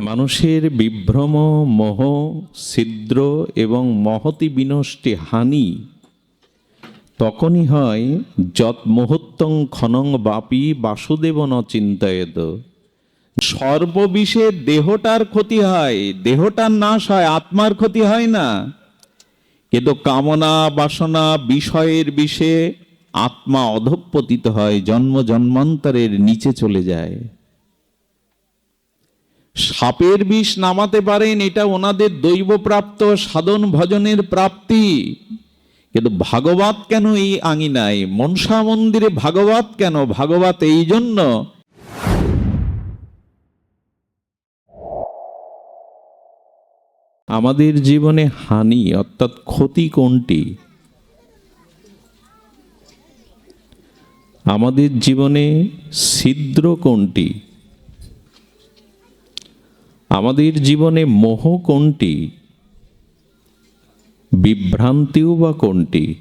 মানুষের বিভ্রম, মোহ, ছিদ্র এবং মহতি বিনষ্টি হানি তখনই হয় যত মুহূর্তং ক্ষণং বাপি বাসুদেব ন চিন্তায়ত। সর্ববিষে দেহটার ক্ষতি হয়, দেহটার নাশ হয়, আত্মার ক্ষতি হয় না। কিন্তু কামনা, বাসনা, বিষয়ের বিষে আত্মা অধঃপতিত হয়, জন্ম জন্মান্তরের নিচে চলে যায়। সাপের বিষ নামাতে পারেন, এটা ওনাদের দৈবপ্রাপ্ত সাধন ভজনের প্রাপ্তি। কিন্তু ভাগবত কেন এই আঙিনায়? মনসা মন্দিরে ভাগবত কেন? ভাগবত এই জন্য। আমাদের জীবনে হানি অর্থাৎ ক্ষতি কোনটি? আমাদের জীবনে ছিদ্র কোনটি? আমাদের জীবনে মোহ কোনটি? বিভ্রান্তিও বা কোনটি?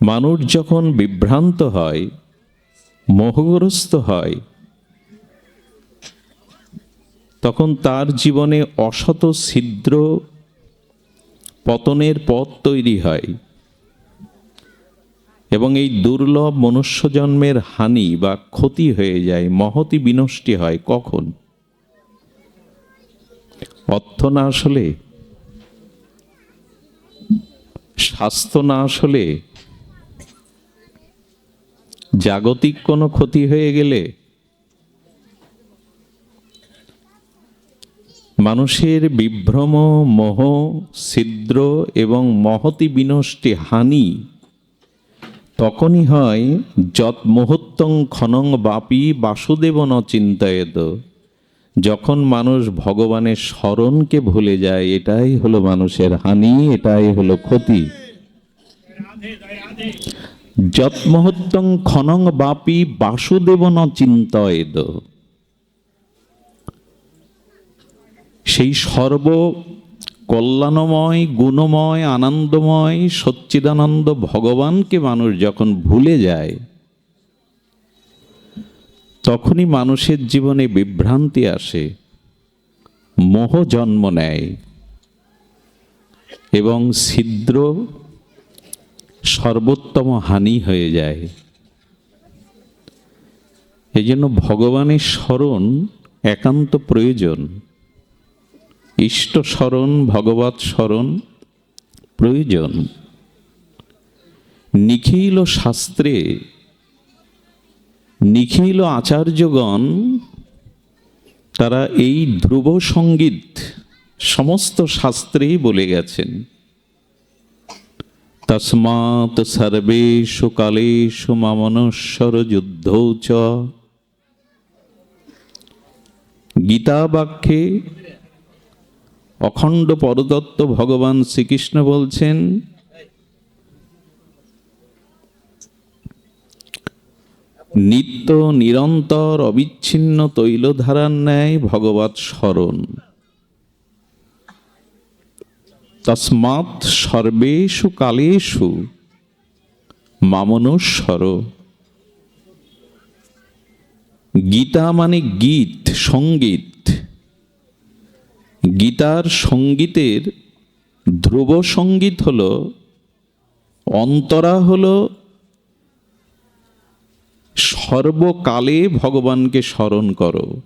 মানুষ যখন বিভ্রান্ত হয়, মোহগ্রস্ত হয়, তখন তার জীবনে অসত ছিদ্র পতনের পথ তৈরি হয়। এবং এই দুর্লভ মনুষ্য জন্মের হানি বা ক্ষতি হয়ে যায়, মহতি বিনষ্টি হয় কখন? অর্থ না আসলে? স্বাস্থ্য না আসলে? জাগতিক কোনো ক্ষতি হয়ে গেলে? মানুষের বিভ্রম, মোহ, ছিদ্র এবং মহতি বিনষ্টি, হানি তখনই হয়, যৎ মুহূর্তং ক্ষণং বাপি বাসুদেব ন চিন্তায়ত। যখন মানুষ ভগবানের স্মরণকে ভুলে যায়, এটাই হলো মানুষের হানি, এটাই হলো ক্ষতি। যৎ মুহূর্তং ক্ষণং বাপি বাসুদেব ন চিন্তয়েদ সেই সর্ব কল্যাণময়, গুণময়, আনন্দময়, সচ্চিদানন্দ ভগবানকে মানুষ যখন ভুলে যায়, তখনই মানুষের জীবনে বিভ্রান্তি আসে, মোহ জন্ম নেয় এবং ছিদ্র সর্বোত্তম হানি হয়ে যায়। এই জন্য ভগবানের স্মরণ একান্ত প্রয়োজন। ইষ্ট স্মরণ ভগবত স্মরণ প্রয়োজন। নিখিল শাস্ত্রে নিখিল আচার্যগণ তারা এই ধ্রুব সংগীত সমস্ত শাস্ত্রেই বলে গেছেন। তসমাৎ সর্বেষু কালেষু মামনশ্বর যুদ্ধ চ। গীতা বাক্যে অখণ্ড পরদত্ত ভগবান শ্রীকৃষ্ণ বলছেন, নিত্য নিরন্তর অবিচ্ছিন্ন তৈলধারার ন্যায় ভগবত স্মরণ। তসমাৎ সর্বেষু কালেষু মামনুস্বর। গীতা মানে গীত, সংগীত। গীতার সঙ্গীতের ধ্রুব সংগীত হল, অন্তরা হল সর্বকালে ভগবানকে স্মরণ করো।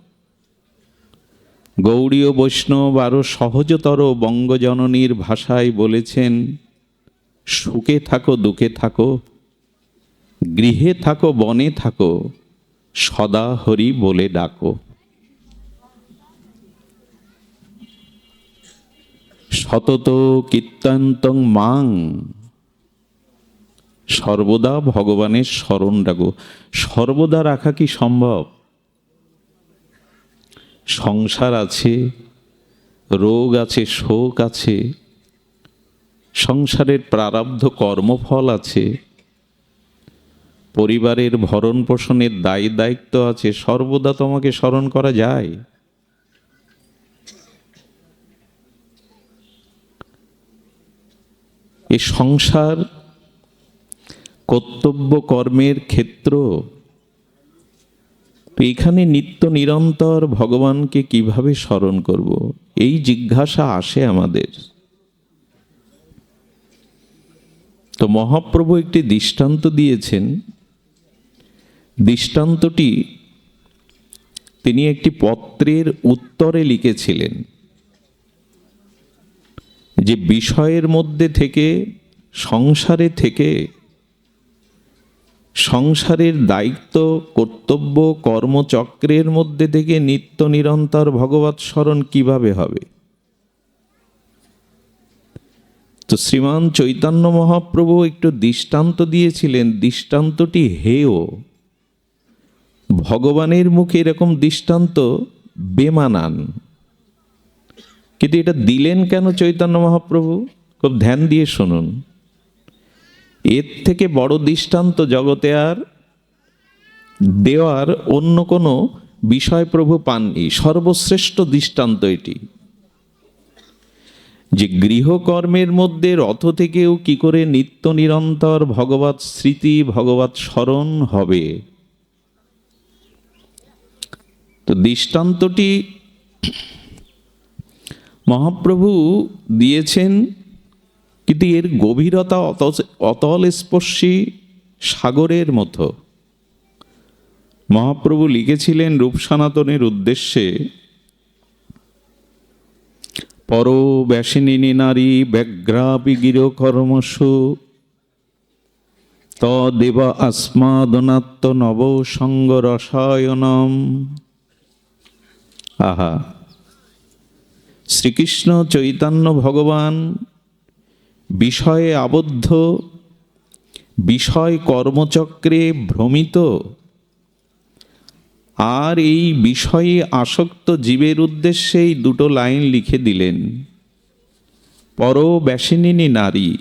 গৌড়ীয় বৈষ্ণব আরও সহজতর বঙ্গজননীর ভাষায় বলেছেন, সুখে থাকো, দুঃখে থাকো, গৃহে থাকো, বনে থাকো, সদা হরি বলে ডাকো। সতত কীর্তান্তং মাং। সর্বদা ভগবানের স্মরণ রাখো। সর্বদা রাখা কি সম্ভব? সংসার আছে, রোগ আছে, শোক আছে, সংসারের প্রারব্ধ কর্মফল আছে, পরিবারের ভরণ পোষণের দায় দায়িত্ব আছে, সর্বদা তোমাকে স্মরণ করা যায়। এ সংসার কর্তব্য কর্মের ক্ষেত্র এখানে নিত্য নিরন্তর ভগবানকে কীভাবে স্মরণ করব? এই জিজ্ঞাসা আসে আমাদের। তো মহাপ্রভু একটি দৃষ্টান্ত দিয়েছেন। দৃষ্টান্তটি তিনি একটি পত্রের উত্তরে লিখেছিলেন। যে বিষয়ের মধ্যে থেকে, সংসারে থেকে, সংসারের দায়িত্ব, কর্তব্য, কর্মচক্রের মধ্যে থেকে নিত্য নিরন্তর ভগবত স্মরণ কীভাবে হবে? তো শ্রীমান চৈতন্য মহাপ্রভু একটু দৃষ্টান্ত দিয়েছিলেন, দৃষ্টান্তটি হেয়। ভগবানের মুখে এরকম দৃষ্টান্ত বেমানান। কিন্তু এটা দিলেন কেন চৈতন্য মহাপ্রভু? খুব ধ্যান দিয়ে শুনুন। এর থেকে বড় দৃষ্টান্ত জগতে আর দেওয়ার অন্য কোনো বিষয় প্রভু পাননি। সর্বশ্রেষ্ঠ দৃষ্টান্ত এটি। যে গৃহকর্মের মধ্যে রথ থেকেও কি করে নিত্য নিরন্তর ভগবত স্মৃতি ভগবত স্মরণ হবে? তো দৃষ্টান্তটি মহাপ্রভু দিয়েছেন কিন্তু এর গভীরতা অত অতল স্পর্শী সাগরের মতো। মহাপ্রভু লিখেছিলেন রূপ সনাতনের উদ্দেশ্যে, পর ব্যাসিনী নারী ব্যাঘ্রাপি গিরকর্মসু তদেব আসমাদনাত্ম নব সঙ্গ রসায়নম আহা। শ্রীকৃষ্ণ চৈতন্য ভগবান, বিষয়ে আবদ্ধ, বিষয় কর্মচক্রে ভ্রমিত। আর এই বিষয়ে আসক্ত জীবের উদ্দেশ্যে এই দুটো লাইন লিখে দিলেন। পর ব্যাসিনী নারী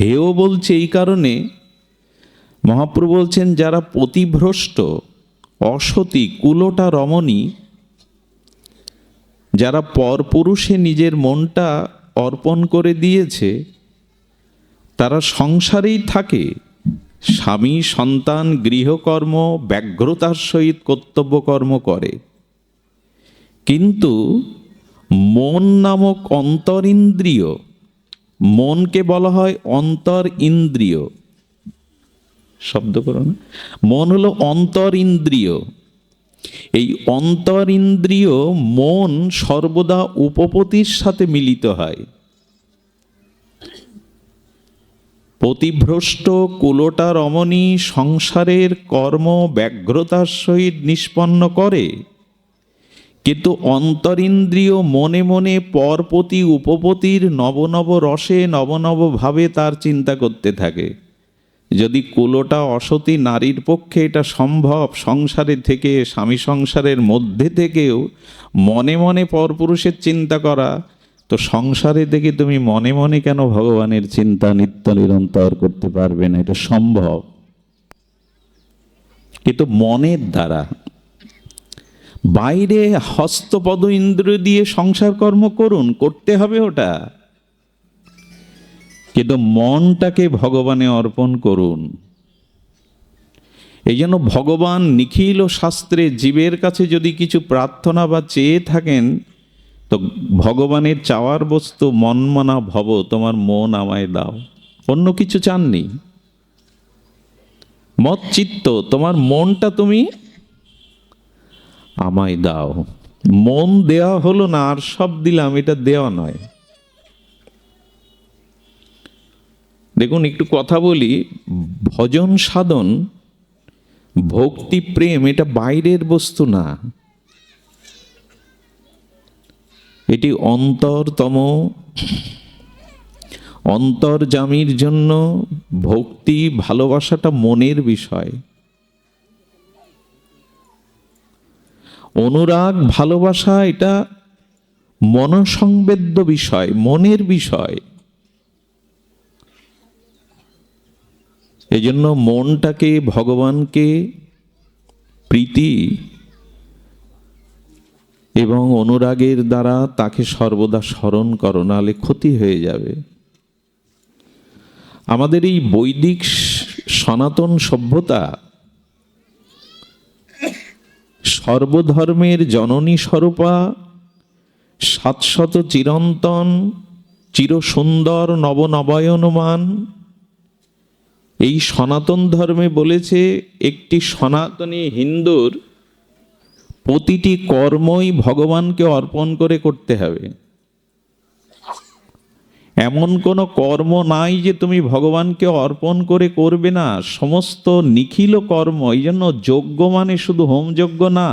হেও বলছে এই কারণে। মহাপ্রভু বলছেন, যারা পতিভ্রষ্ট, অসতী, কুলোটা রমণী যারা পরপুরুষে নিজের মনটা অর্পণ করে দিয়েছে, তারা সংসারেই থাকে। স্বামী, সন্তান, গৃহকর্ম, ব্যগ্রতার সহিত কর্তব্যকর্ম করে। কিন্তু মন নামক অন্তর ইন্দ্রিয় মনকে বলা হয় অন্তর ইন্দ্রিয় শব্দ করো না। মন হলো অন্তর ইন্দ্রিয় এই অন্তর ইন্দ্রিয় মন সর্বদা উপপতির সাথে মিলিত হয়। পতিভ্রষ্ট কুলোটা রমণী সংসারের কর্ম ব্যগ্রতার সহিত নিষ্পন্ন করে, কিন্তু অন্তরিন্দ্রিয় মনে মনে পরপতি উপপতির নবনব রসে নবনব ভাবে তার চিন্তা করতে থাকে। যদি কুলোটা অসতী নারীর পক্ষে এটা সম্ভব, সংসারে থেকে, স্বামী সংসারের মধ্যে থেকেও মনে মনে পরপুরুষের চিন্তা করা, তো সংসারে থেকে তুমি মনে মনে কেন ভগবানের চিন্তা নিত্য নিরন্তর করতে পারবে না? এটা সম্ভব। কিন্তু মনের দ্বারা, বাইরে হস্তপদ ইন্দ্র দিয়ে সংসার কর্ম করুন, করতে হবে ওটা। কিন্তু মনটাকে ভগবানে অর্পণ করুন। এই জন্য ভগবান নিখিল শাস্ত্রে জীবের কাছে যদি কিছু প্রার্থনা বা চেয়ে থাকেন, তো ভগবানের চাওয়ার বস্তু মনমনা ভব, তোমার মন আমায় দাও। অন্য কিছু চাননি। মত চিত্ত, তোমার মনটা তুমি আমায় দাও। মন দেওয়া হলো না, আর সব দিলাম, এটা দেওয়া নয়। দেখুন, একটু কথা বলি। ভজন সাধন, ভক্তি প্রেম, এটা বাইরের বস্তু না। এটি অন্তরতম, অন্তর্জামির জন্য ভক্তি, ভালোবাসাটা মনের বিষয়। অনুরাগ, ভালোবাসা, এটা মনসংবেদ্য বিষয়, মনের বিষয়। এই জন্য মনটাকে, ভগবানকে, প্রীতি এবং অনুরাগের দ্বারা তাকে সর্বদা স্মরণ করো, নাহলে ক্ষতি হয়ে যাবে। আমাদের এই বৈদিক সনাতন সভ্যতা সর্বধর্মের জননী স্বরূপা, সাতশত চিরন্তন, চিরসুন্দর নবনবায়নমান এই সনাতন ধর্মে বলেছে, একটি সনাতনী হিন্দুর প্রতিটি কর্মই ভগবানকে অর্পণ করে করতে হবে। এমন কোনো কর্ম নাই যে তুমি ভগবানকে অর্পণ করে করবে না। সমস্ত নিখিল কর্ম, এই জন্য যজ্ঞ মানে শুধু হোমযজ্ঞ না।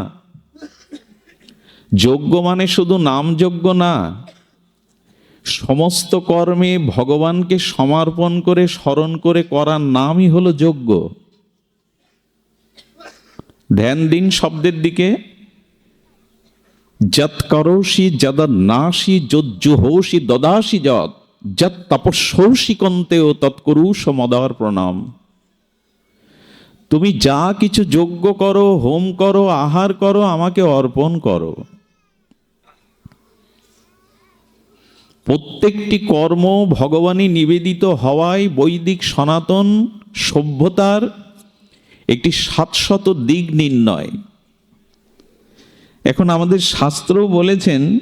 যজ্ঞ মানে শুধু নামযজ্ঞ না। সমস্ত কর্মে ভগবানকে সমর্পণ করে, স্মরণ করে করার নামই হলো যজ্ঞ। ধ্যান দিন শব্দের দিকে। যত করোষি যদ নাশি যজ্জুহোষি দদাসি যত যত তপস্যৌষি কন্তেও তৎকরুষ মদার প্রণাম। তুমি যা কিছু যজ্ঞ করো, হোম করো, আহার করো, আমাকে অর্পণ করো। প্রত্যেকটি কর্ম ভগবানই নিবেদিত হওয়ায় বৈদিক সনাতন সভ্যতার একটি সাতশত দিক নির্ণয়। এখন আমাদের শাস্ত্রও বলেছেন,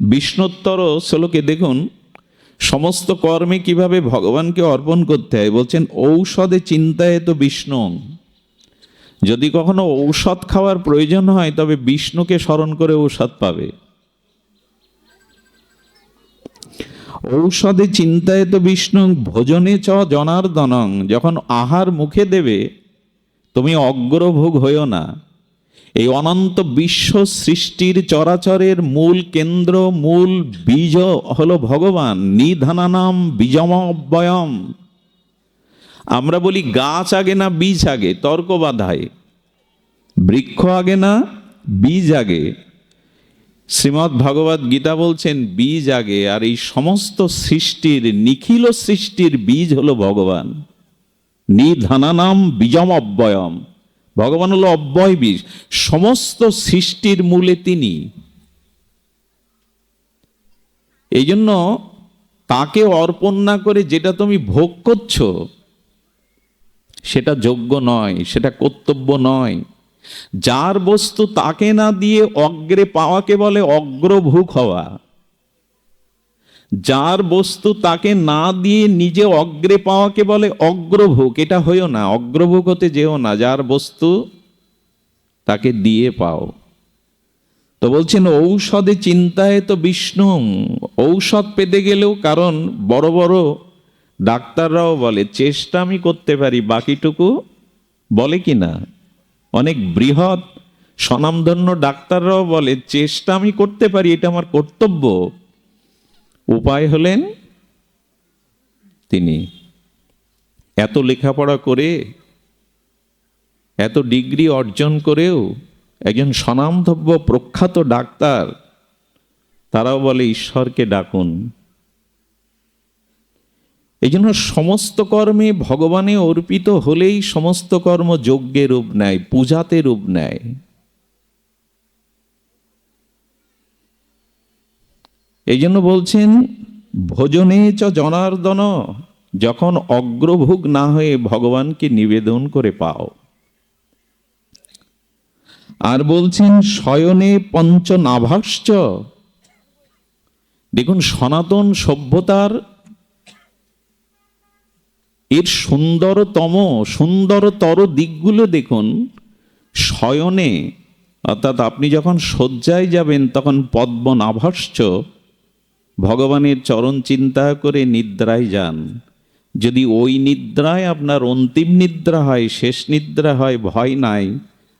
বিষ্ণোত্তর শ্লোকে দেখুন, সমস্ত কর্মে কীভাবে ভগবানকে অর্পণ করতে হয়? বলছেন, ঔষধে চিন্তায় তো বিষ্ণু। যদি কখনো ঔষধ খাওয়ার প্রয়োজন হয়, তবে বিষ্ণুকে স্মরণ করে ঔষধ পাবে। ঔষধে চিন্তায় তো বিষ্ণু, ভোজনে চ জনার্দনং। যখন আহার মুখে দেবে, তুমি অগ্রভোগ হইও না। এই অনন্ত বিশ্ব সৃষ্টির চরাচরের মূল কেন্দ্র, মূল বীজ হলো ভগবান, নিধানানাম বীজমব্যয়ম আমরা বলি গাছ আগে না বীজ আগে, তর্ক বাধায়। বৃক্ষ আগে না বীজ আগে। শ্রীমৎ ভগবত গীতা বলছেন, বীজ আগে, আর এই সমস্ত সৃষ্টির, নিখিল সৃষ্টির বীজ হলো ভগবান। নিধানানাম বীজম অব্যয়ম। ভগবান হলো অব্যয় বীজ। সমস্ত সৃষ্টির মূলে তিনি। এই জন্য তাকে অর্পণ না করে যেটা তুমি ভোগ করছ, সেটা যোগ্য নয়, সেটা কর্তব্য নয়। যার বস্তু তাকে না দিয়ে অগ্রে পাওয়াকে বলে অগ্রভোগ হওয়া। যার বস্তু তাকে না দিয়ে নিজে অগ্রে পাওয়াকে বলে অগ্রভোগ, এটা হইও না, অগ্রভোগ হতে যেও না, যার বস্তু তাকে দিয়ে পাও। তো বলছেন, ঔষধে চিন্তায় তো বিষ্ণু, ঔষধ পেতে গেলেও কারণ বড় বড় ডাক্তাররাও বলে, চেষ্টা আমি করতে পারি, বাকিটুকু বলে কি না? অনেক বৃহৎ স্বনামধন্য ডাক্তাররাও বলে, চেষ্টা আমি করতে পারি, এটা আমার কর্তব্য। উপায় হলেন তিনি। এত লেখাপড়া করে, এত ডিগ্রি অর্জন করেও একজন স্বনামধব্য প্রখ্যাত ডাক্তার, তারাও বলে, ঈশ্বরকে ডাকুন। এই জন্য সমস্ত কর্মে ভগবানে অর্পিত হলেই সমস্ত কর্ম যজ্ঞে রূপ নেয়, পূজাতে রূপ নেয়। এই জন্য বলছেন, ভোজনে চ জনার্দন, যখন অগ্রভোগ না হয়ে ভগবানকে নিবেদন করে পাও। আর বলছেন, শয়নে পঞ্চনাভাশ্চ। দেখুন, সনাতন সভ্যতার এর সুন্দরতম, সুন্দরতর দিকগুলো দেখুন, শয়নে, অর্থাৎ আপনি যখন শয্যায় যাবেন, তখন পদ্মনাভাশ্চ ভগবানের চরণ চিন্তা করে নিদ্রায় যান। যদি ওই নিদ্রায় আপনার অন্তিম নিদ্রা হয়, শেষ নিদ্রা হয়, ভয় নাই,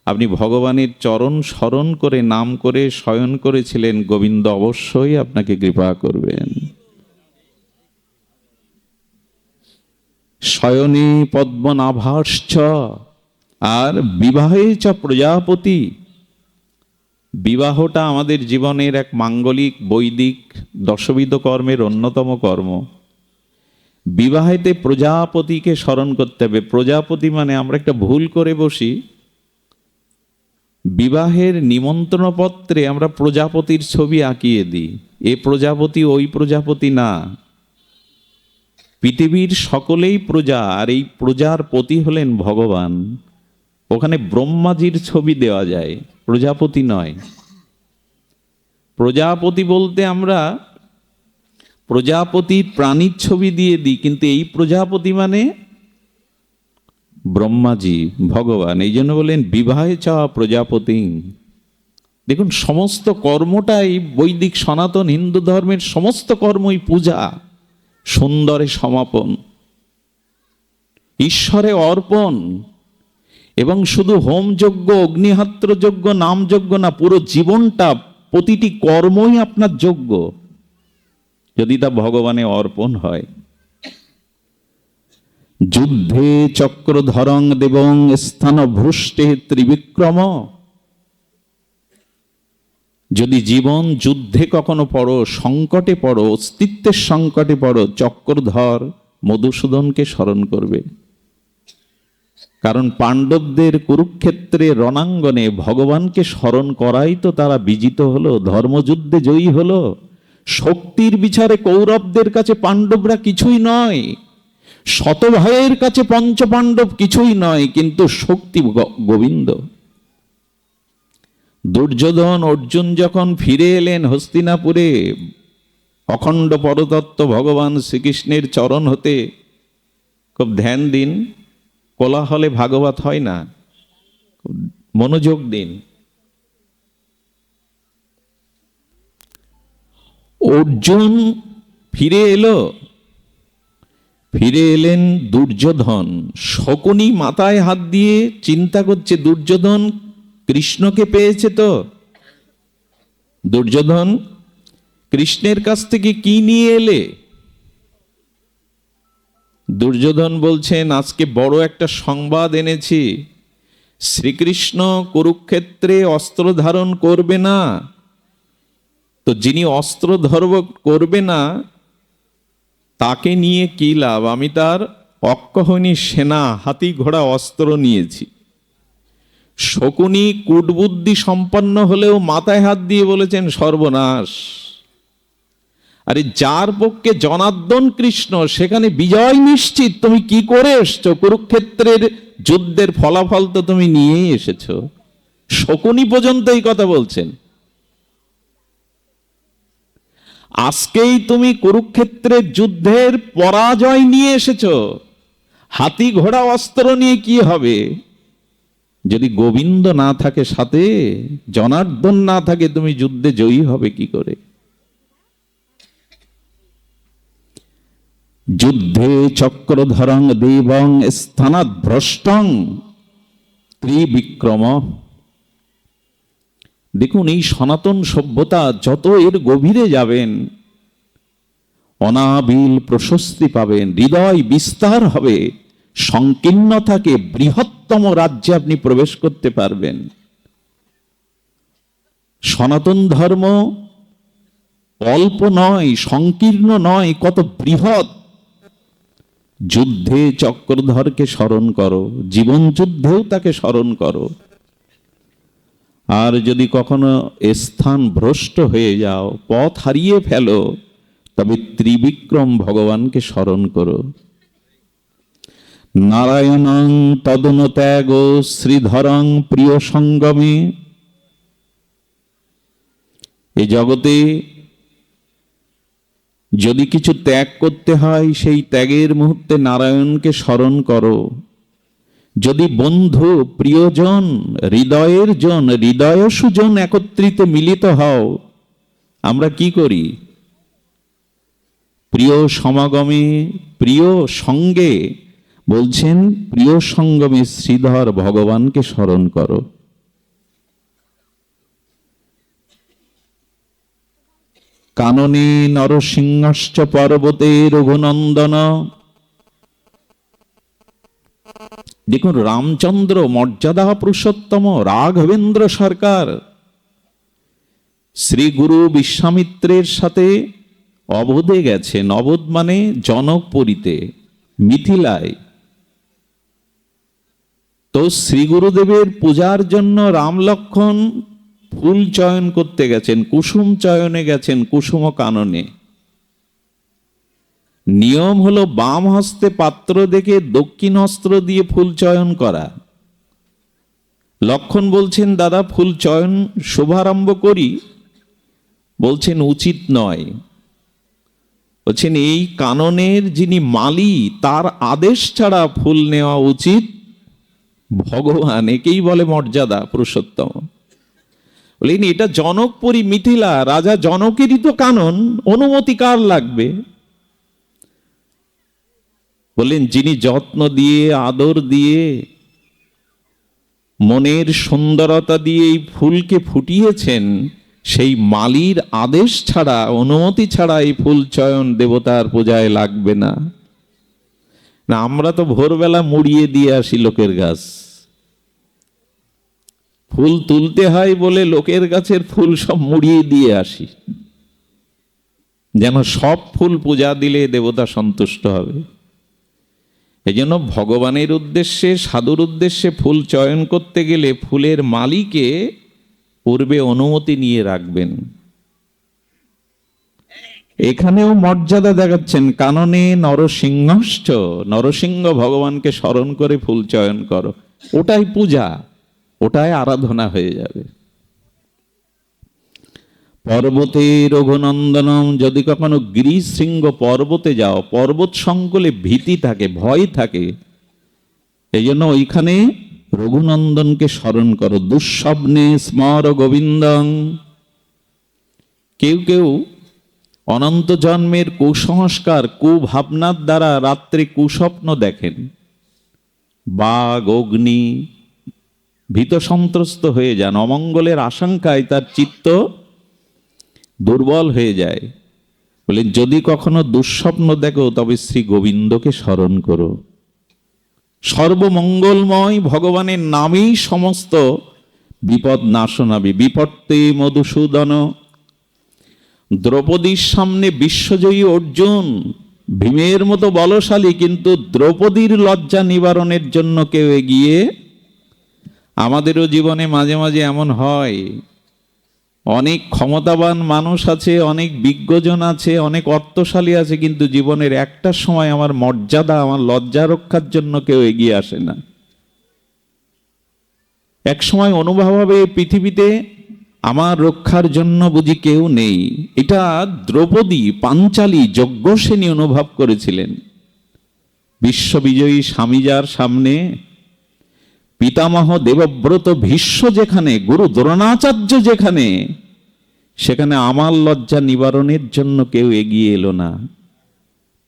আপনি ভগবানের চরণ স্মরণ করে, নাম করে, শয়ন করেছিলেন, গোবিন্দ অবশ্যই আপনাকে কৃপা করবেন। শয়নে পদ্মনাভাশ্চ, আর বিবাহে চ প্রজাপতি। বিবাহটা আমাদের জীবনের এক মাঙ্গলিক, বৈদিক, দশবিধ কর্মের অন্যতম কর্ম। বিবাহেতে প্রজাপতিকে স্মরণ করতে হবে। প্রজাপতি মানে আমরা একটা ভুল করে বসি। বিবাহের নিমন্ত্রণপত্রে আমরা প্রজাপতির ছবি আঁকিয়ে দিই। এ প্রজাপতি, ওই প্রজাপতি না। পৃথিবীর সকলেই প্রজা, আর এই প্রজার পতি হলেন ভগবান। ওখানে ব্রহ্মাজির ছবি দেওয়া যায়, প্রজাপতি নয়। প্রজাপতি বলতে আমরা প্রজাপতির প্রাণীর ছবি দিয়ে দিই, কিন্তু এই প্রজাপতি মানে ব্রহ্মাজি, ভগবান। এই জন্য বলেন বিবাহে চাওয়া প্রজাপতি। দেখুন, সমস্ত কর্মটাই বৈদিক সনাতন হিন্দু ধর্মের সমস্ত কর্মই পূজা। সুন্দরে সমাপন। ঈশ্বরে অর্পণ। এবং শুধু হোমযজ্ঞ, অগ্নিহাত্রযজ্ঞ, নামযজ্ঞ না, পুরো জীবনটা প্রতিটি কর্মই আপনার যোগ্য। যদি তা ভগবানে অর্পণ হয়। যুদ্ধে চক্রধরং দেবং স্থান ভ্রষ্টে ত্রিবিক্রম। যদি জীবন যুদ্ধে কখনো পড়ো, সংকটে পড়ো, অস্তিত্বের সংকটে পড়ো, চক্রধর মধুসূদনকে স্মরণ করবে। কারণ পাণ্ডবদের কুরুক্ষেত্রে রণাঙ্গনে ভগবানকে স্মরণ করাই তো তারা বিজিত হলো, ধর্মযুদ্ধে জয়ী হলো। শক্তির বিচারে কৌরবদের কাছে পাণ্ডবরা কিছুই নয়। শত ভাইয়ের কাছে পঞ্চপাণ্ডব কিছুই নয়, কিন্তু শক্তি গোবিন্দ। দুর্যোধন অর্জুন যখন ফিরে এলেন হস্তিনাপুরে, অখণ্ড পরতত্ত্ব ভগবান শ্রীকৃষ্ণের চরণ হতে, খুব ধ্যান দিন, কোলাহলে ভাগবত হয় না মনোযোগ দিন। অর্জুন ফিরে এলো, ফিরে এলেন দুর্যোধন। শকুনি মাথায় হাত দিয়ে চিন্তা করছে, দুর্যোধন কৃষ্ণকে পেয়েছে তো? দুর্যোধন, কৃষ্ণের কাছ থেকে কি নিয়ে এলে? দুর্যোধন বলছেন, আজকে বড় একটা সংবাদ এনেছি। শ্রীকৃষ্ণ কুরুক্ষেত্রে অস্ত্র ধারণ করবে না। তো যিনি অস্ত্র ধর্ম করবে না, তাকে নিয়ে কি লাভ? আমি তার অক্ষহনী সেনা হাতি ঘোড়া অস্ত্র নিয়েছি। শকুনি কূটবুদ্ধি সম্পন্ন হলেও মাথায় হাত দিয়ে বলেছেন, সর্বনাশ। আরে যার পক্ষে জনার্দন কৃষ্ণ, সেখানে বিজয় নিশ্চিত। তুমি কি করে এসছো? কুরুক্ষেত্রের যুদ্ধের ফলাফল তো তুমি নিয়েই এসেছ। শকুনি পর্যন্ত এই কথা বলছেন। আজকেই তুমি কুরুক্ষেত্রের যুদ্ধের পরাজয় নিয়ে এসেছ। হাতি ঘোড়া অস্ত্র নিয়ে কি হবে? যদি গোবিন্দ না থাকে সাথে, জনার্দন না থাকে, তুমি যুদ্ধে জয়ী হবে কি করে? যুদ্ধে চক্রধরং দেবং স্থানাৎ ভ্রষ্টং ত্রিবিক্রম। দেখুন, এই সনাতন সভ্যতা যত এর গভীরে যাবেন, অনাবিল প্রশস্তি পাবেন, হৃদয় বিস্তার হবে, সংকীর্ণতাকে বৃহত্তম রাজ্যে আপনি প্রবেশ করতে পারবেন। সনাতন ধর্ম অল্প নয়, সংকীর্ণ নয়, কত বৃহৎ। যুদ্ধে চক্রধরকে স্মরণ করো, জীবন যুদ্ধেও তাকে স্মরণ করো। আর যদি কখনো স্থান ভ্রষ্ট হয়ে যাও, পথ হারিয়ে ফেলো, তবে ত্রিবিক্রম ভগবানকে স্মরণ করো। নারায়ণং তদন ত্যাগ শ্রীধরং প্রিয় সঙ্গমে এ জগতে যদি কিছু ত্যাগ করতে হয়, সেই ত্যাগের মুহূর্তে নারায়ণকে স্মরণ করো। যদি বন্ধু, প্রিয়জন, হৃদয়ের জন হৃদয় সুজন একত্রিত মিলিত হও, আমরা কি করি? প্রিয় সমাগমে, প্রিয় সঙ্গে বলছেন, প্রিয় সঙ্গমে শ্রীধর ভগবানকে স্মরণ করো। কাননে নরসিংহশ্চ পর্বতে রঘুনন্দন। দেখুন, রামচন্দ্র মর্যাদা পুরুষোত্তম, রাঘবেন্দ্র সরকার। শ্রী গুরু বিশ্বামিত্রের সাথে অবধে গেছেন অবধ মানে জনকপুরীতে, মিথিলায়। তো শ্রী গুরুদেবের পূজার জন্য রাম লক্ষণ ফুল চয়ন করতে গেছেন, কুসুম চয়নে গেছেন, কুসুম কাননে। নিয়ম হলো বাম হস্তে পাত্র দেখে দক্ষিণ হস্ত দিয়ে ফুল চয়ন করা। লক্ষণ বলছেন, দাদা, ফুল চয়ন শুভারম্ভ করি। বলছেন, উচিত নয়। বলছেন, এই কাননের যিনি মালি, তার আদেশ ছাড়া ফুল নেওয়া উচিত ভগবান একেই বলে মর্যাদা, পুরুষোত্তম। বলেন এটা জনকপুরী মিথিলা, রাজা জনকেরই তো কানন, অনুমতি কার লাগবে? বললেন, যিনি যত্ন দিয়ে, আদর দিয়ে, মনের সুন্দরতা দিয়ে এই ফুলকে ফুটিয়েছেন, সেই মালির আদেশ ছাড়া, অনুমতি ছাড়া এই ফুল চয়ন দেবতার পূজায় লাগবে না। না, আমরা তো ভোরবেলা মুড়িয়ে দিয়ে আসি লোকের গাছ। ফুল তুলতে হয় বলে লোকের গাছের ফুল সব মুড়িয়ে দিয়ে আসি। যেন সব ফুল পূজা দিলে দেবতা সন্তুষ্ট হবে। এই জন্য ভগবানের উদ্দেশ্যে, সাধুর উদ্দেশ্যে ফুল চয়ন করতে গেলে ফুলের মালিকে পূর্বে অনুমতি নিয়ে রাখবেন। এখানেও মর্যাদা দেখাচ্ছেন, কাননে নরসিংহশ্চ, নরসিংহ ভগবানকে স্মরণ করে ফুল চয়ন করো। ওটাই পূজা, ওটাই আরাধনা হয়ে যাবে। পর্বতে রঘুনন্দনম, যদি কখনো গিরিশৃঙ্গ পর্বতে যাও, পর্বত সংকুলে ভীতি থাকে, ভয় থাকে এই জন্য ওইখানে রঘুনন্দনকে স্মরণ করো। দুঃস্বপ্নে স্মর গোবিন্দং। কেউ কেউ অনন্ত জন্মের কুসংস্কার, কুভাবনার দ্বারা রাত্রে কুস্বপ্ন দেখেন। বাঘ, অগ্নি ভীত সন্ত্রস্ত হয়ে যান। অমঙ্গলের আশঙ্কায় তার চিত্ত দুর্বল হয়ে যায়। বলেন, যদি কখনো দুঃস্বপ্ন দেখো, তবে শ্রী গোবিন্দকে স্মরণ করো। সর্বমঙ্গলময় ভগবানের নামেই সমস্ত বিপদ নাশনাবি বিপত্তে মধুসূদন দ্রৌপদীর সামনে বিশ্বজয়ী অর্জুন, ভীমের মতো বলশালী, কিন্তু দ্রৌপদীর লজ্জা নিবারণের জন্য কেউ এগিয়ে আমাদেরও জীবনে মাঝে মাঝে এমন হয়। অনেক ক্ষমতাবান মানুষ আছে, অনেক বিজ্ঞজন আছে, অনেক অর্থশালী আছে, কিন্তু জীবনের একটা সময় আমার মর্যাদা, আমার লজ্জা রক্ষার জন্য কেউ এগিয়ে আসে না। এক সময় অনুভব হবে পৃথিবীতে আমার রক্ষার জন্য বুঝি কেউ নেই। এটা দ্রৌপদী পাঞ্চালী যজ্ঞসেনী অনুভব করেছিলেন। বিশ্ববিজয়ী স্বামীজার সামনে পিতামহ দেবব্রত ভীষ্ম যেখানে, গুরু দ্রোণাচার্য যেখানে, সেখানে আমার লজ্জা নিবারণের জন্য কেউ এগিয়ে এলো না।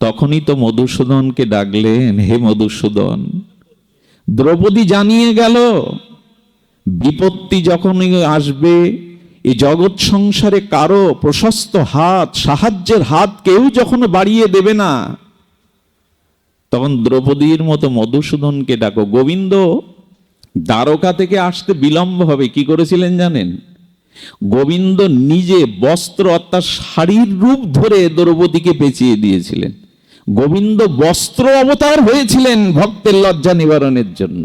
তখনই তো মধুসূদনকে ডাকলেন, হে মধুসূদন, দ্রৌপদী জানিয়ে গেল বিপত্তি যখনই আসবে এই জগৎ সংসারে কারও প্রশস্ত হাত, সাহায্যের হাত কেউ যখন বাড়িয়ে দেবে না, তখন দ্রৌপদীর মতো মধুসূদনকে ডাকো, গোবিন্দ, দ্বারকা থেকে আসতে বিলম্ব হবে, কি করেছিলেন জানেন? গোবিন্দ নিজে বস্ত্র অর্থাৎ শাড়ির রূপ ধরে দ্রৌপদীকে পেঁচিয়ে দিয়েছিলেন। গোবিন্দ বস্ত্র অবতার হয়েছিলেন ভক্তের লজ্জা নিবারণের জন্য।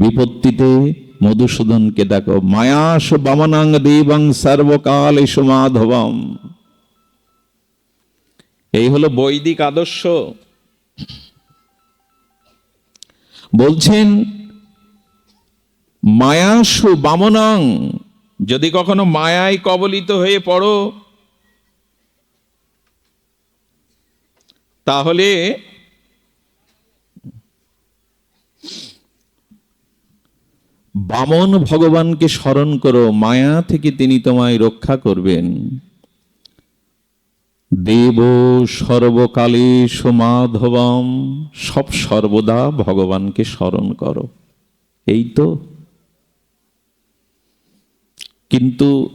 বিপত্তিতে মধুসূদনকে দেখো মায়াস বামনাং দেবং সর্বকাল এসো মাধবম। এই হলো বৈদিক আদর্শ। বলছেন, মায়াসু বামনাং, যদি কখনো মায়ায় কবলিত হয়ে পড়ো, তাহলে বামন ভগবানকে স্মরণ করো, মায়া থেকে তিনি তোমায় রক্ষা করবেন। দেব সর্বকালে সমাধবম সব সর্বদা ভগবানকে স্মরণ করো। এই তো। কিন্তু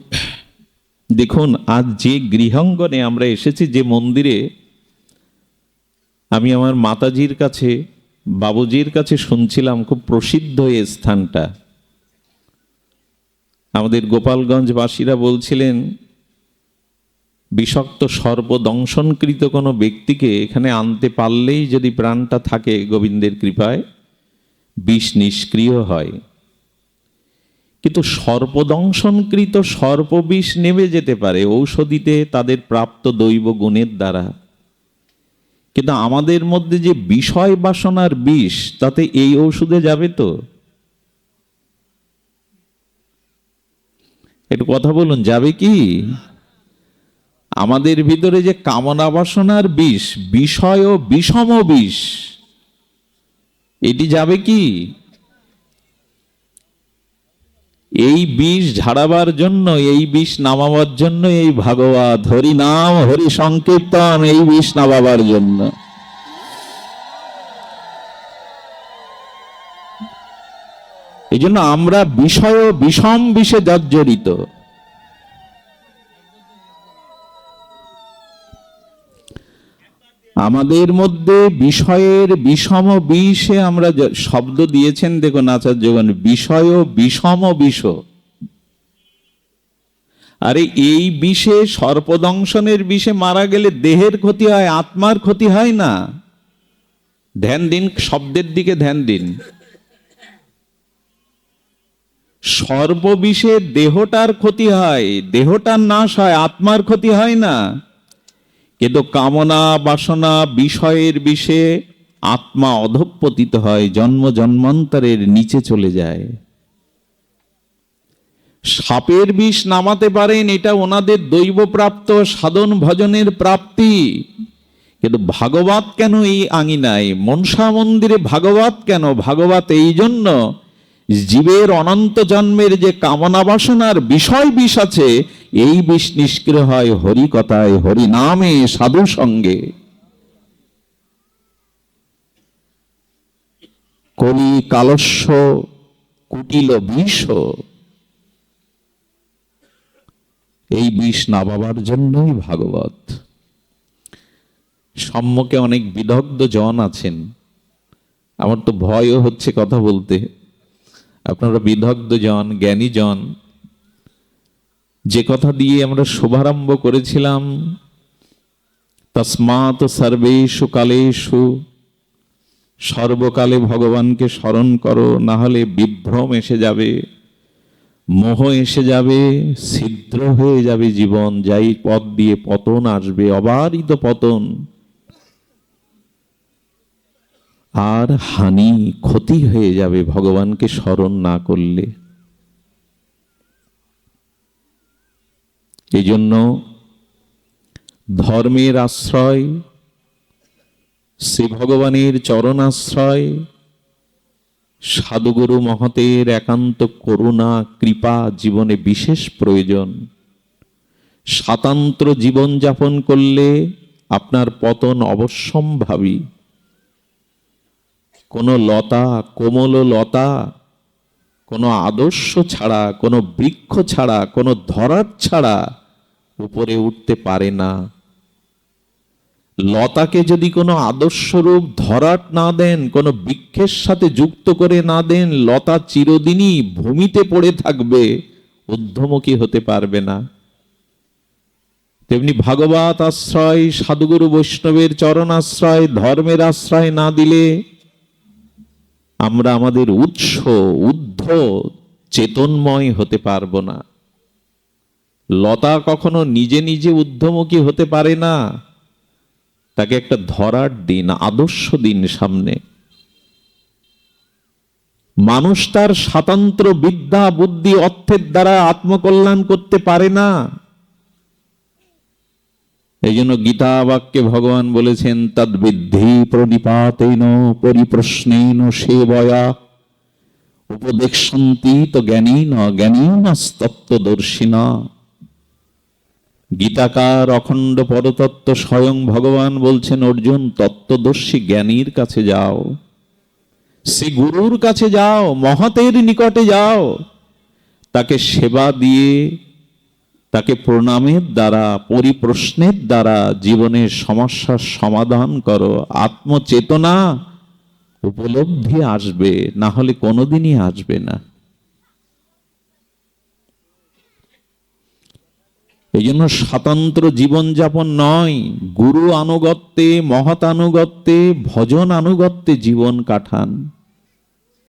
দেখুন, আজ যে গৃহাঙ্গনে আমরা এসেছি, যে মন্দিরে, আমি আমার মাতাজির কাছে, বাবুজির কাছে শুনছিলাম খুব প্রসিদ্ধ এই স্থানটা। আমাদের গোপালগঞ্জবাসীরা বলছিলেন, বিষাক্ত সর্বদংশনকৃত কোনো ব্যক্তিকে এখানে আনতে পারলেই যদি প্রাণটা থাকে গোবিন্দের কৃপায়, বিষ নিষ্ক্রিয় হয়। কিন্তু সর্পদংশনকৃত সর্পবিষ নেমে যেতে পারে, ঔষধিতে তাদের প্রাপ্ত দৈব গুণের দ্বারা। কিন্তু আমাদের মধ্যে যে বিষয় বাসনার বিষ, তাতে এই ঔষধে যাবে তো? একটু কথা বলুন, যাবে কি? আমাদের ভিতরে যে কামনা বাসনার বিষ, বিষয় ও বিষম বিষ, এটি যাবে কি? এই বিষ ঝাড়াবার জন্য, এই বিষ নামাবার জন্য, এই ভাগবত হরি নাম, হরি সংকীর্তন, এই বিষ নামাবার জন্য। এই জন্য আমরা বিষয় বিষম বিষে জর্জরিত। আমাদের মধ্যে বিষয়ের বিষম বিষে আমরা শব্দ দিয়েছেন, দেখুন আচার্যগণ বিষয় বিষম বিষ। আরে এই বিষে সর্পদংশনের বিষে মারা গেলে দেহের ক্ষতি হয়, আত্মার ক্ষতি হয় না। ধ্যান দিন, শব্দের দিকে ধ্যান দিন। সর্ববিষে দেহটার ক্ষতি হয়, দেহটার নাশ হয়, আত্মার ক্ষতি হয় না। কিন্তু কামনা, বাসনা, বিষয়ের বিষে আত্মা অধঃপতিত হয়, জন্ম জন্মান্তরের নিচে চলে যায়। সাপের বিষ নামাতে পারেন, এটা ওনাদের দৈবপ্রাপ্ত সাধন ভজনের প্রাপ্তি। কিন্তু ভাগবত কেন এই আঙিনায়? মনসা মন্দিরে ভাগবত কেন? ভাগবত এই জন্য জীবের অনন্ত জন্মের যে কামনা বাসনার বিষয় বিষ আছে, এই বিষ নিষ্ক্রিয় হয় হরি কথায় হরি নামে সাধু সঙ্গে। কলি কালস্য, কুটিল বিষ। এই বিষ না নামাবার জন্যই ভাগবত। সম্মুখে অনেক বিদগ্ধ জন আছেন। আমার তো ভয়ও হচ্ছে কথা বলতে। আপনারা বিদগ্ধ জন জ্ঞানী জন যে কথা দিয়ে আমরা শুভারম্ভ করেছিলাম তসমাত সর্বেষু কালেষু, সর্বকালে ভগবানকে স্মরণ করো না হলে বিভ্রম এসে যাবে, মোহ এসে যাবে, ছিদ্র হয়ে যাবে জীবন, যাই পথ দিয়ে পতন আসবে, অবারিত পতন। আর হানি ক্ষতি হয়ে যাবে ভগবানকে স্মরণ না করলে। এই জন্য ধর্মের আশ্রয়, শ্রী ভগবানের চরণ আশ্রয় সাধুগুরু মহতের একান্ত করুণা, কৃপা, জীবনে বিশেষ প্রয়োজন। স্বাতন্ত্র জীবন যাপন করলে আপনার পতন অবশ্যম্ভাবী। কোনো লতা, কোমল লতা, কোনো আদর্শ ছাড়া, কোনো বৃক্ষ ছাড়া, কোনো ধরার ছাড়া উপরে উঠতে পারে না। লতাকে যদি কোনো আদর্শ রূপ ধরাট না দেন, কোনো বৃক্ষের সাথে যুক্ত করে না দেন, লতা চিরদিনই ভূমিতে পড়ে থাকবে, ঊর্ধ্বমুখী হতে পারবে না। তেমনি ভাগবত আশ্রয়, সাধুগুরু বৈষ্ণবের চরণ আশ্রয়, ধর্মের আশ্রয় না দিলে আমরা আমাদের উৎস, উদ্ধ চেতনময় হতে পারব না। লতা কখনো নিজে নিজে ঊর্ধ্বমুখী হতে পারে না। তাকে একটা ধরার দিন, আদর্শ দিন সামনে। মানুষ তার স্বাতন্ত্র বিদ্যা, বুদ্ধি, অর্থের দ্বারা আত্মকল্যাণ করতে পারে না। এই জন্য গীতা বাক্যে ভগবান বলেছেন, তদ্বিদ্ধি প্রণিপাতেন পরিপ্রশ্নেন সেবয়া। উপদেশন্তি তো জ্ঞানী জ্ঞানীন জ্ঞানীন তত্ত্বদর্শিনা গীতাকার অখণ্ড পরতত্ত্ব স্বয়ং ভগবান বলছেন, অর্জুন, তত্ত্বদর্শী জ্ঞানীর কাছে যাও। সে গুরুর কাছে যাও, মহতের নিকটে যাও। তাকে সেবা দিয়ে তাকে প্রণামের দ্বারা, পরিপ্রশ্নের দ্বারা জীবনের সমস্যার সমাধান করো। আত্মচেতনা উপলব্ধি আসবে, না হলে কোনোদিনই আসবে না। এই জন্য স্বতন্ত্র জীবনযাপন নয়, গুরু আনুগত্যে, মহৎ আনুগত্যে, ভজন আনুগত্যে জীবন কাটান।